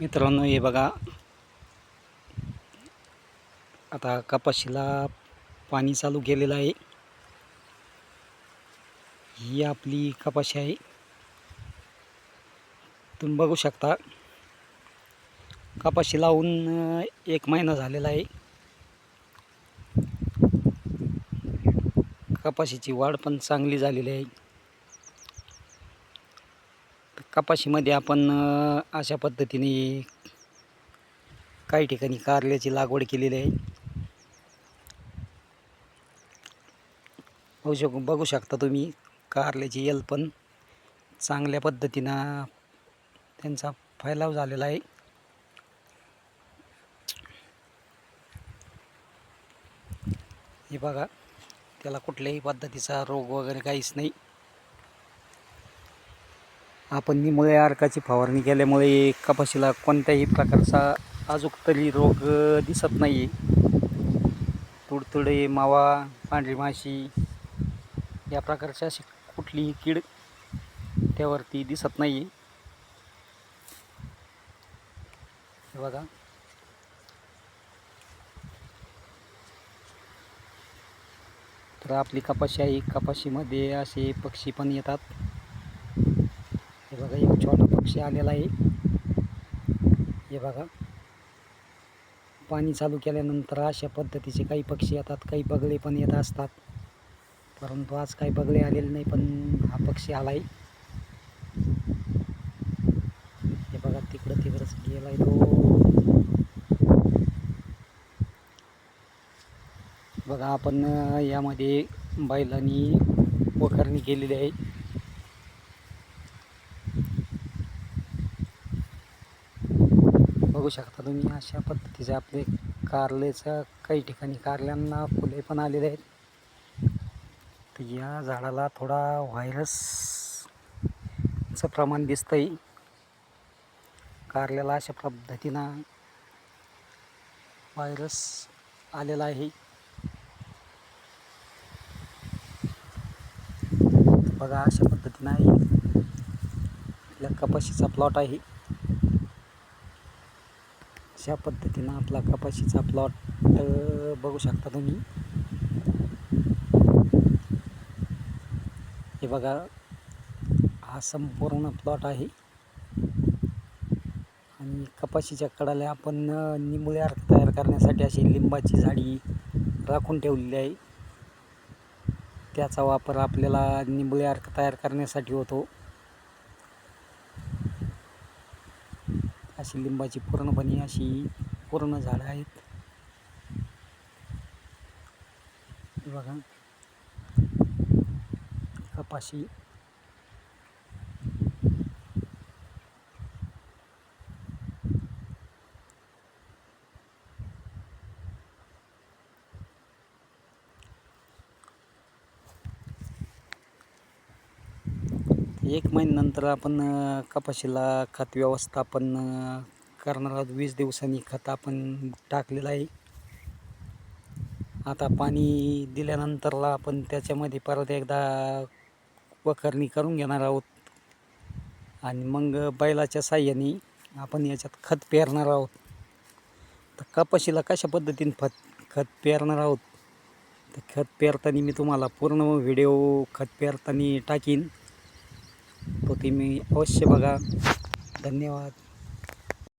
मित्रांनो हे बघा. आता कपाशीला पाणी चालू केलेलं आहे. ही आपली कपाशी आहे. तुम्ही बघू शकता कपाशी लावून एक महिना झालेला आहे. कपाशीची वाढ पण चांगली झालेली आहे. कपाशीमध्ये आपण अशा पद्धतीने काही ठिकाणी कारल्याची लागवड केलेली आहे. बघू शक बघू शकता तुम्ही कारल्याची येल पण चांगल्या पद्धतीनं त्यांचा फैलाव झालेला आहे. हे बघा त्याला कुठल्याही पद्धतीचा रोग वगैरे काहीच नाही. आपण निमुळे अर्काची फवारणी केल्यामुळे कपाशीला कोणत्याही प्रकारचा अजूक तरी रोग दिसत नाही तुडतुडे मावा पांढरी माशी या प्रकारची अशी कुठलीही कीड त्यावरती दिसत नाही हे बघा. तर आपली कपाशी आहे. कपाशीमध्ये असे पक्षी पण येतात. पक्षी आलेला आहे. हे बघा. पाणी चालू केल्यानंतर अशा पद्धतीचे काही पक्षी येतात काही बगळे पण येत असतात. परंतु आज काही बगळे आलेले नाही पण हा पक्षी आला आहे हे बघा तिकडं तिकडंच गेलाय तो. बघा आपण यामध्ये बैलांनी वखरणी केलेली आहे. बघू शकता तुम्ही अशा पद्धतीचे आपले कारलेचं काही ठिकाणी कारल्यांना फुले पण आलेले आहेत. तर या झाडाला थोडा व्हायरसचं प्रमाण दिसतंय. कारल्याला अशा पद्धतीनं व्हायरस आलेला आहे. बघा अशा पद्धतीनं आहे आपल्या कपाशीचा प्लॉट आहे. अशा पद्धतीनं आपला कपाशीचा प्लॉट बघू शकता तुम्ही. हे बघा हा संपूर्ण प्लॉट आहे. आणि कपाशीच्या कडाला आपण निमुळे अर्क तयार करण्यासाठी अशी लिंबाची झाडी राखून ठेवलेली आहे. त्याचा वापर आपल्याला निंबळे अर्क तयार करण्यासाठी होतो. अशी लिंबाची पूर्णपणे अशी पूर्ण झाडं आहेत. बघा. कपाशी. एक महिन्यानंतर आपण कपाशीला खत व्यवस्थापन करणार आहोत. वीस दिवसांनी खत आपण टाकलेलं आहे. आता पाणी दिल्यानंतरला आपण त्याच्यामध्ये परत एकदा वखरणी करून घेणार आहोत. आणि मग बैलाच्या साह्याने आपण याच्यात खत पेरणार आहोत. तर कपाशीला कशा पद्धतीने फत खत पेरणार आहोत? तर खत पेरताना मी तुम्हाला पूर्ण व्हिडिओ खत पेरताना टाकीन. तो तुम्ही अवश्य बघा. धन्यवाद.